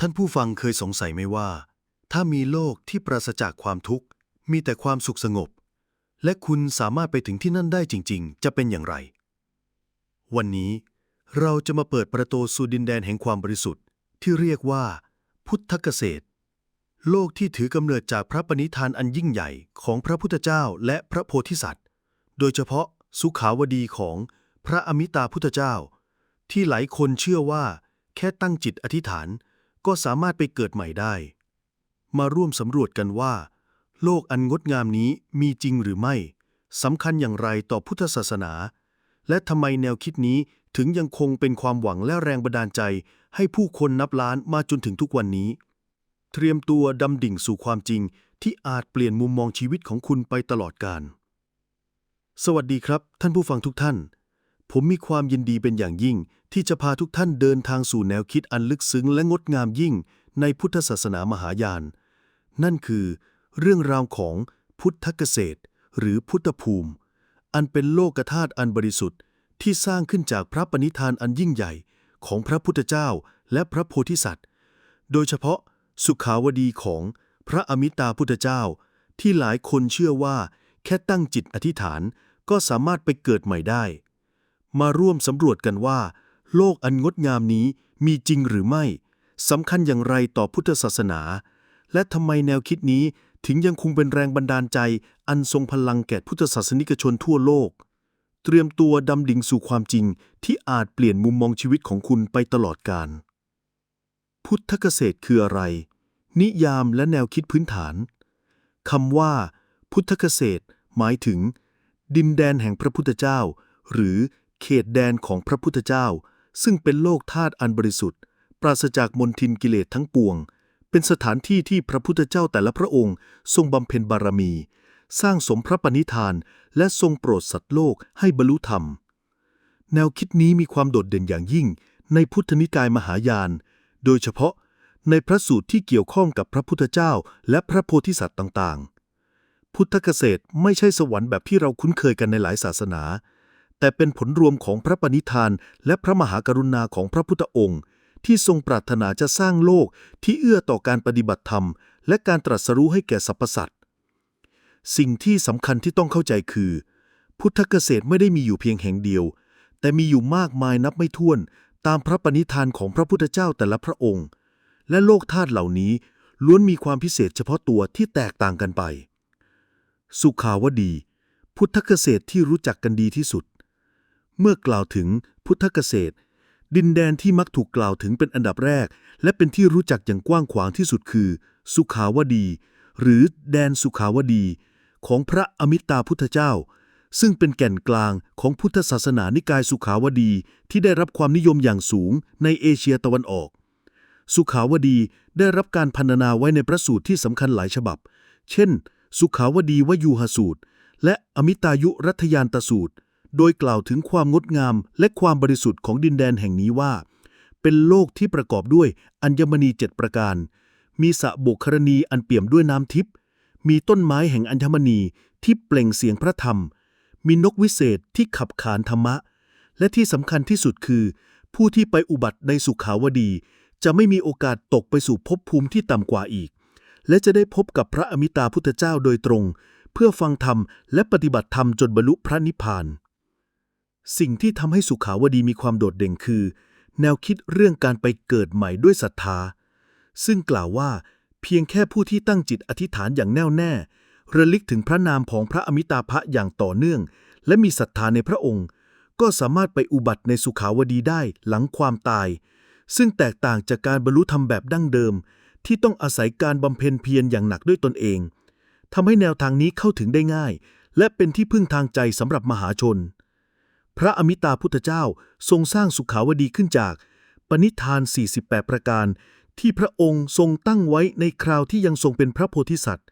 ท่านผู้ฟังเคยสงสัยไหมว่า ถ้ามีโลกที่ปราศจากความทุกข์ มีแต่ความสุขสงบ และคุณสามารถไปถึงที่นั่นได้จริง ๆ จะเป็นอย่างไร วันนี้เราจะมาเปิดประตูสู่ดินแดนแห่งความบริสุทธิ์ ที่เรียกว่า พุทธเกษตร โลกที่ถือกำเนิดจากพระปณิธานอันยิ่งใหญ่ของพระพุทธเจ้าและพระโพธิสัตว์ โดยเฉพาะสุขาวดีของพระอมิตาพุทธเจ้า ที่หลายคนเชื่อว่า แค่ตั้งจิตอธิษฐาน ก็สามารถไปเกิดใหม่ได้ มาร่วมสำรวจกันว่า โลกอันงดงามนี้มีจริงหรือไม่สำคัญอย่างไรต่อพุทธศาสนา และทำไมแนวคิดนี้ถึงยังคงเป็นความหวังและแรงบันดาลใจ ให้ผู้คนนับล้านมาจนถึงทุกวันนี้ เตรียมตัวดำดิ่งสู่ความจริงที่อาจเปลี่ยนมุมมองชีวิตของคุณไปตลอดกาลสวัสดีครับ ท่านผู้ฟังทุกท่าน ผมมีความยินดีเป็นอย่างยิ่ง ที่จะพาทุกท่านเดินทางสู่แนวคิดอันลึกซึ้งและงดงามยิ่ง ในพุทธศาสนามหายาน นั่นคือ เรื่องราวของพุทธเกษตร หรือพุทธภูมิ อันเป็นโลกธาตุอันบริสุทธิ์ ที่สร้างขึ้นจากพระปณิธานอันยิ่งใหญ่ ของพระพุทธเจ้าและพระโพธิสัตว์ โดยเฉพาะสุขาวดีของพระอมิตาพุทธเจ้า ที่หลายคนเชื่อว่า แค่ตั้งจิตอธิษฐานก็สามารถไปเกิดใหม่ได้ มาร่วมสำรวจกันว่า โลกอันงดงามนี้มีจริงหรือไม่สำคัญอย่างไรต่อพุทธศาสนา และทำไมแนวคิดนี้ถึงยังคงเป็นแรงบันดาลใจ อันทรงพลังแก่พุทธศาสนิกชนทั่วโลก เตรียมตัวดำดิ่งสู่ความจริงที่อาจเปลี่ยนมุมมองชีวิตของคุณไปตลอดกาลพุทธเกษตรคืออะไร นิยามและแนวคิดพื้นฐานคำว่า พุทธเกษตร หมายถึง ดินแดนแห่งพระพุทธเจ้า หรือ เขตแดนของพระพุทธเจ้า ซึ่งเป็นโลกธาตุอันบริสุทธิ์ ปราศจากมลทินกิเลสทั้งปวง เป็นสถานที่ที่พระพุทธเจ้าแต่ละพระองค์ ทรงบำเพ็ญบารมี สร้างสมพระปณิธาน และทรงโปรดสัตว์โลกให้บรรลุธรรม แนวคิดนี้มีความโดดเด่นอย่างยิ่ง ในพุทธนิกายมหายาน โดยเฉพาะในพระสูตรที่เกี่ยวข้องกับพระพุทธเจ้า และพระโพธิสัตว์ต่างๆ พุทธเกษตรไม่ใช่สวรรค์แบบที่เราคุ้นเคยกันในหลายศาสนา แต่เป็นผลรวมของพระปณิธาน และพระมหากรุณาของพระพุทธองค์ ที่ทรงปรารถนาจะสร้างโลกที่เอื้อต่อการปฏิบัติธรรม และการตรัสรู้ให้แก่สรรพสัตว์สิ่งที่สำคัญที่ต้องเข้าใจคือ พุทธเกษตรไม่ได้มีอยู่เพียงแห่งเดียว แต่มีอยู่มากมายนับไม่ถ้วนตามพระปณิธานของพระพุทธเจ้าแต่ละพระองค์ และโลกธาตุเหล่านี้ล้วนมีความพิเศษเฉพาะตัวที่แตกต่างกันไป สุขาวดี พุทธเกษตรที่รู้จักกันดีที่สุด เมื่อกล่าวถึงพุทธเกษตร ดินแดนที่มักถูกกล่าวถึงเป็นอันดับแรก และเป็นที่รู้จักอย่างกว้างขวางที่สุดคือ สุขาวดี หรือแดนสุขาวดี ของพระอมิตาพุทธเจ้า ซึ่งเป็นแก่นกลางของพุทธศาสนานิกายสุขาวดีที่ได้รับความนิยมอย่างสูงในเอเชียตะวันออก สุขาวดีได้รับการพรรณนาไว้ในพระสูตรที่สำคัญหลายฉบับ เช่น สุขาวดีวยูหสูตร และอมิตายุรัฐยานตสูตร โดยกล่าวถึงความงดงามและความบริสุทธิ์ของดินแดนแห่งนี้ว่า เป็นโลกที่ประกอบด้วยอัญมณีเจ็ดประการ มีสระบกครณีอันเปี่ยมด้วยน้ำทิพย์มีต้นไม้แห่งอัญมณีที่เปล่งเสียงพระธรรม มีนกวิเศษที่ขับขานธรรมะ และที่สำคัญที่สุดคือ ผู้ที่ไปอุบัติในสุขาวดี จะไม่มีโอกาสตกไปสู่ภพภูมิที่ต่ำกว่าอีก และจะได้พบกับพระอมิตาพุทธเจ้าโดยตรง เพื่อฟังธรรมและปฏิบัติธรรมจนบรรลุพระนิพพาน สิ่งที่ทำให้สุขาวดีมีความโดดเด่นคือ แนวคิดเรื่องการไปเกิดใหม่ด้วยศรัทธา ซึ่งกล่าวว่า เพียงแค่ผู้ที่ตั้งจิตอธิษฐานอย่างแน่วแน่ ระลึกถึงพระนามของพระอมิตาภะอย่างต่อเนื่อง และมีศรัทธาในพระองค์ ก็สามารถไปอุบัติในสุขาวดีได้หลังความตาย ซึ่งแตกต่างจากการบรรลุธรรมแบบดั้งเดิม ที่ต้องอาศัยการบำเพ็ญเพียรอย่างหนักด้วยตนเองทำให้แนวทางนี้เข้าถึงได้ง่าย และเป็นที่พึ่งทางใจสำหรับมหาชน พระอมิตาพุทธเจ้าทรงสร้างสุขาวดีขึ้นจาก ปณิธาน 48 ประการ ที่พระองค์ทรงตั้งไว้ในคราวที่ยังทรงเป็นพระโพธิสัตว์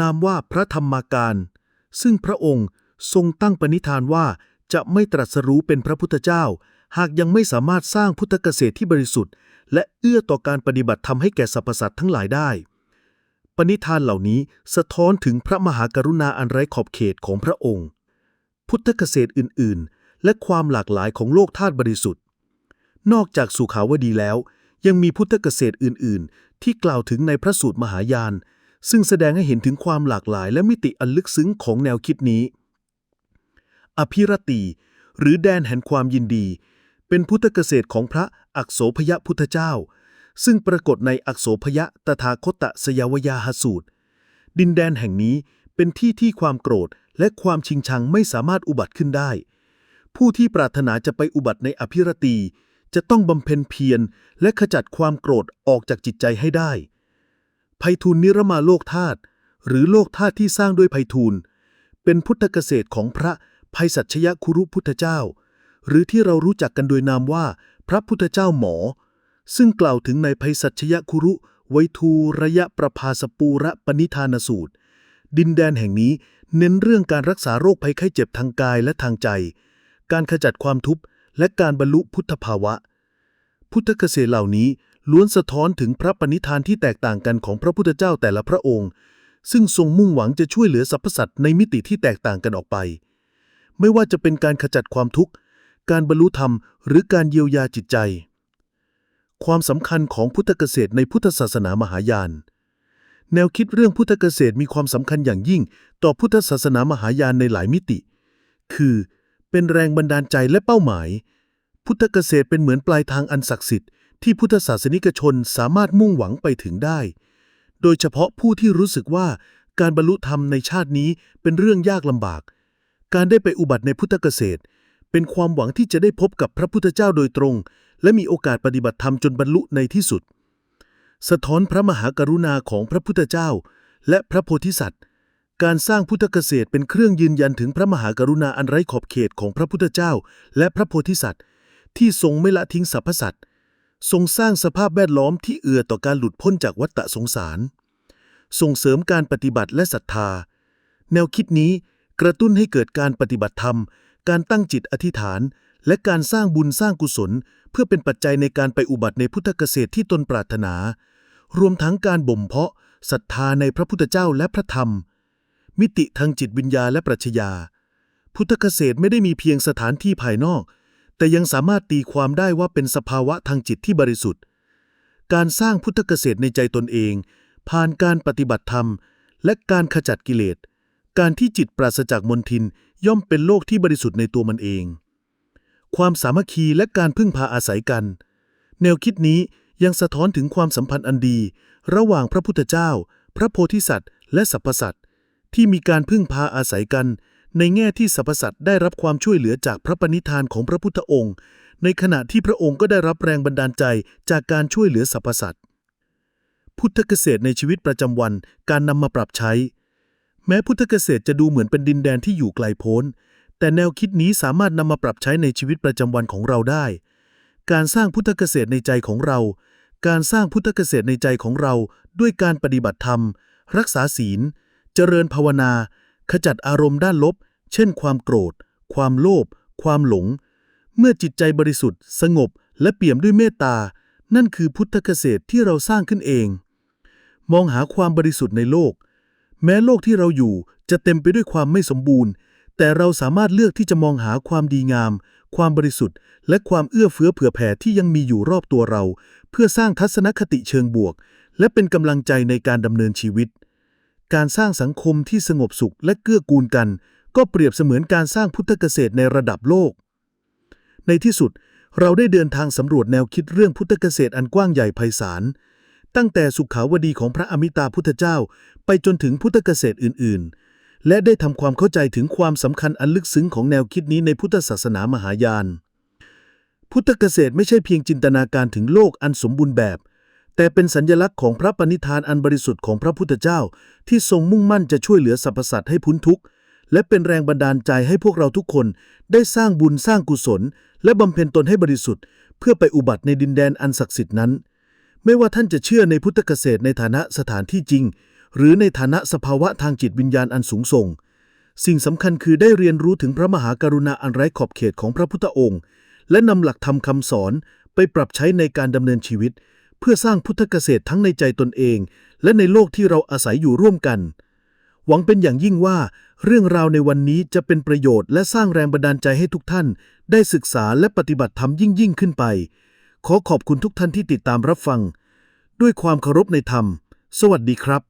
นามว่าพระธรรมาการ ซึ่งพระองค์ทรงตั้งปณิธานว่าจะไม่ตรัสรู้เป็นพระพุทธเจ้า หากยังไม่สามารถสร้างพุทธเกษตรที่บริสุทธิ์ และเอื้อต่อการปฏิบัติธรรมให้แก่สรรพสัตว์ทั้งหลายได้ ปณิธานเหล่านี้สะท้อนถึงพระมหากรุณาอันไร้ขอบเขตของพระองค์ พุทธเกษตรอื่น ๆ และความหลากหลายของโลกธาตุบริสุทธิ์ นอกจากสุขาวดีแล้ว ยังมีพุทธเกษตรอื่น ๆ ที่กล่าวถึงในพระสูตรมหายาน ซึ่งแสดงให้เห็นถึงความหลากหลายและมิติอันลึกซึ้งของแนวคิดนี้ อภิรตี หรือแดนแห่งความยินดี เป็นพุทธเกษตรของพระอักโสพยพุทธเจ้า ซึ่งปรากฏในอักโสพยตถาคตสยวยาหสูตร ดินแดนแห่งนี้เป็นที่ที่ความโกรธและความชิงชังไม่สามารถอุบัติขึ้นได้ ผู้ที่ปรารถนาจะไปอุบัติในอภิรตี จะต้องบำเพ็ญเพียรและขจัดความโกรธออกจากจิตใจให้ได้ไพฑูรย์นิรมาโลกธาตุหรือโลกธาตุที่สร้างด้วยไพฑูรย์เป็นพุทธเกษตรของพระภัยสัชยคุรุพุทธเจ้า หรือที่เรารู้จักกันโดยนามว่าพระพุทธเจ้าหมอ ซึ่งกล่าวถึงในภัยสัชยคุรุไวทูระยะประภาสปูระปณิธานสูตร ดินแดนแห่งนี้เน้นเรื่องการรักษาโรคภัยไข้เจ็บทางกายและทางใจ การขจัดความทุกข์และการบรรลุพุทธภาวะ พุทธเกษตรเหล่านี้ล้วนสะท้อนถึงพระปณิธานที่แตกต่างกันของพระพุทธเจ้าแต่ละพระองค์ ซึ่งทรงมุ่งหวังจะช่วยเหลือสรรพสัตว์ในมิติที่แตกต่างกันออกไป ไม่ว่าจะเป็นการขจัดความทุกข์ การบรรลุธรรม หรือการเยียวยาจิตใจ ความสำคัญของพุทธเกษตรในพุทธศาสนามหายาน แนวคิดเรื่องพุทธเกษตรมีความสำคัญอย่างยิ่ง ต่อพุทธศาสนามหายานในหลายมิติ คือ เป็นแรงบันดาลใจและเป้าหมาย พุทธเกษตรเป็นเหมือนปลายทางอันศักดิ์สิทธิ์ที่พุทธศาสนิกชนสามารถมุ่งหวังไปถึงได้ โดยเฉพาะผู้ที่รู้สึกว่าการบรรลุธรรมในชาตินี้เป็นเรื่องยากลำบาก การได้ไปอุบัติในพุทธเกษตร เป็นความหวังที่จะได้พบกับพระพุทธเจ้าโดยตรง และมีโอกาสปฏิบัติธรรมจนบรรลุในที่สุด สะท้อนพระมหากรุณาของพระพุทธเจ้า และพระโพธิสัตว์ การสร้างพุทธเกษตรเป็นเครื่องยืนยันถึงพระมหากรุณาอันไร้ขอบเขตของพระพุทธเจ้า และพระโพธิสัตว์ ที่ทรงไม่ละทิ้งสรรพสัตว์ทรงสร้างสภาพแวดล้อมที่เอื้อต่อการหลุดพ้นจากวัฏฏะสงสาร ส่งเสริมการปฏิบัติและศรัทธา แนวคิดนี้กระตุ้นให้เกิดการปฏิบัติธรรม การตั้งจิตอธิษฐาน และการสร้างบุญสร้างกุศล เพื่อเป็นปัจจัยในการไปอุบัติในพุทธเกษตรที่ตนปรารถนา รวมทั้งการบ่มเพาะศรัทธาในพระพุทธเจ้าและพระธรรม มิติทางจิตวิญญาและปรัชญา พุทธเกษตรไม่ได้มีเพียงสถานที่ภายนอก แต่ยังสามารถตีความได้ว่าเป็นสภาวะทางจิตที่บริสุทธิ์ การสร้างพุทธเกษตรในใจตนเอง ผ่านการปฏิบัติธรรม และการขจัดกิเลส การที่จิตปราศจากมนทินย่อมเป็นโลกที่บริสุทธิ์ในตัวมันเอง ความสามัคคีและการพึ่งพาอาศัยกัน แนวคิดนี้ยังสะท้อนถึงความสัมพันธ์อันดี ระหว่างพระพุทธเจ้า พระโพธิสัตว์ และสรรพสัตว์ ที่มีการพึ่งพาอาศัยกัน ในแง่ที่สรรพสัตว์ได้รับความช่วยเหลือจากพระปณิธานของพระพุทธองค์ ในขณะที่พระองค์ก็ได้รับแรงบันดาลใจจากการช่วยเหลือสรรพสัตว์พุทธเกษตรในชีวิตประจำวันการนำมาปรับใช้ แม้พุทธเกษตรจะดูเหมือนเป็นดินแดนที่อยู่ไกลโพ้น แต่แนวคิดนี้สามารถนำมาปรับใช้ในชีวิตประจำวันของเราได้ การสร้างพุทธเกษตรในใจของเรา การสร้างพุทธเกษตรในใจของเรา ด้วยการปฏิบัติธรรม รักษาศีล เจริญภาวนา ขจัดอารมณ์ด้านลบ เช่นความโกรธ ความโลภ ความหลง เมื่อจิตใจบริสุทธิ์ สงบ และเปี่ยมด้วยเมตตา นั่นคือพุทธเกษตรที่เราสร้างขึ้นเอง มองหาความบริสุทธิ์ในโลก แม้โลกที่เราอยู่จะเต็มไปด้วยความไม่สมบูรณ์ แต่เราสามารถเลือกที่จะมองหาความดีงาม ความบริสุทธิ์ และความเอื้อเฟื้อเผื่อแผ่ที่ยังมีอยู่รอบตัวเรา เพื่อสร้างทัศนคติเชิงบวก และเป็นกำลังใจในการดำเนินชีวิต การสร้างสังคมที่สงบสุขและเกื้อกูลกัน ก็เปรียบเสมือนการสร้างพุทธเกษตรในระดับโลก ในที่สุดเราได้เดินทางสำรวจแนวคิดเรื่องพุทธเกษตรอันกว้างใหญ่ไพศาล ตั้งแต่สุขาวดีของพระอมิตาพุทธเจ้า ไปจนถึงพุทธเกษตรอื่น ๆ และได้ทำความเข้าใจถึงความสำคัญอันลึกซึ้งของแนวคิดนี้ในพุทธศาสนามหายาน พุทธเกษตรไม่ใช่เพียงจินตนาการถึงโลกอันสมบูรณ์แบบ แต่เป็นสัญญลักษณ์ของพระปณิธานอันบริสุทธิ์ของพระพุทธเจ้า ที่ทรงมุ่งมั่นจะช่วยเหลือสรรพสัตว์ให้พ้นทุกข์ และเป็นแรงบันดาลใจให้พวกเราทุกคนได้สร้างบุญสร้างกุศล และบำเพ็ญตนให้บริสุทธิ์ เพื่อไปอุบัติในดินแดนอันศักดิ์สิทธิ์นั้น ไม่ว่าท่านจะเชื่อในพุทธเกษตรในฐานะสถานที่จริง หรือในฐานะสภาวะทางจิตวิญญาณอันสูงส่ง สิ่งสำคัญคือได้เรียนรู้ถึงพระมหากรุณาอันไร้ขอบเขตของพระพุทธองค์ และนำหลักธรรมคำสอนไปปรับใช้ในการดำเนินชีวิต เพื่อสร้างพุทธเกษตรทั้งในใจตนเอง และในโลกที่เราอาศัยอยู่ร่วมกัน หวังเป็นอย่างยิ่งว่า เรื่องราวในวันนี้จะเป็นประโยชน์และสร้างแรงบันดาลใจให้ทุกท่าน ได้ศึกษาและปฏิบัติธรรมยิ่งยิ่งขึ้นไป ขอขอบคุณทุกท่านที่ติดตามรับฟัง ด้วยความเคารพในธรรม สวัสดีครับ